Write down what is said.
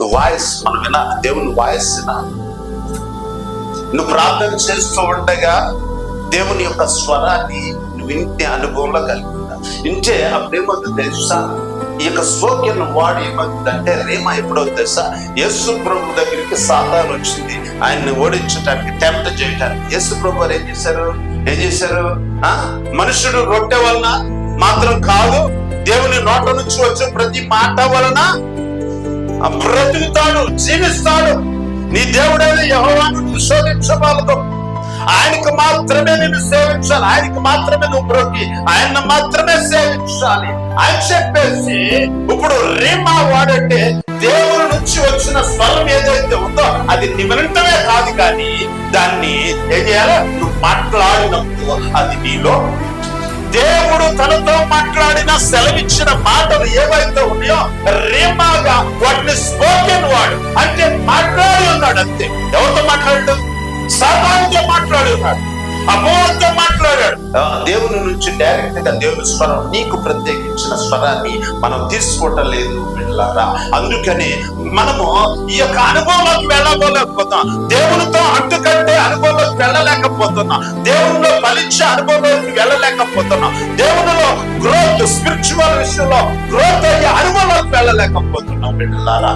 Voice మనం విన దేవుని వాయిస్ వినా నువ్వు ప్రార్థన చేస్తూ ఉండగా దేవుని యొక్క స్వరాన్ని నువ్వు వింటే అనుభవంలో కలిగి ఇంటే అప్పుడు ఏమవుతుంది తెలుసా? ఈ యొక్క సోక్యను వాడు ఏమవుతుందంటే రేమ ఎప్పుడో తెలుసా? యేసు ప్రభు దగ్గరికి సాతాను వచ్చింది. ఆయన్ని ఓడించడానికి టెంప్ట్ చేయడానికి యేసు ప్రభు ఏం చేశారు? ఏం చేశారు? మనుషుడు రొట్టె వలన మాత్రం కాదు దేవుని నోట నుంచి వచ్చే ప్రతి మాట వలన బ్రతుకుతాడు జీవిస్తాడు. నీ దేవుడైన యహోవాను నువ్వు శోధించబాలదు ఆయనకు మాత్రమే నేను సేవించాలి. ఆయనకు మాత్రమే నువ్వు బ్రొక్కి ఆయన మాత్రమే సేవించాలి అని చెప్పేసి ఇప్పుడు రీమా వాడంటే దేవుడి నుంచి వచ్చిన స్వరం ఏదైతే ఉందో అది నిమిరంటమే కాదు కానీ దాన్ని ఏం చేయాలి? నువ్వు మాట్లాడినప్పుడు అది నీలో దేవుడు తనతో మాట్లాడిన సెలవిచ్చిన మాటలు ఏవైతే ఉన్నాయో రేమాగా వాటిని స్పోకెన్ వాడు. అంటే మాట్లాడి ఉన్నాడు అంతే. ఎవరితో మాట్లాడు సాతానుతో మాట్లాడి ఉన్నాడు అమోతో మాట్లాడాడు దేవుని నుంచి డైరెక్ట్గా దేవుని స్వరం నీకు ప్రత్యేకించిన స్వరాన్ని మనం తీసుకోవటం లేదు పిల్లారా అందుకని మనము ఈ యొక్క అనుభవంలోకి వెళ్ళబోలేకపోతాం దేవునితో అంటుకంటే అనుభవంలోకి వెళ్ళలేకపోతున్నాం. దేవునిలో ఫలించే అనుభవం వెళ్ళలేకపోతున్నాం. దేవునిలో గ్రోత్ స్పిరిచువల్ విషయంలో గ్రోత్ అయ్యే అనుభవాలకు వెళ్ళలేకపోతున్నాం బిడ్డలారా.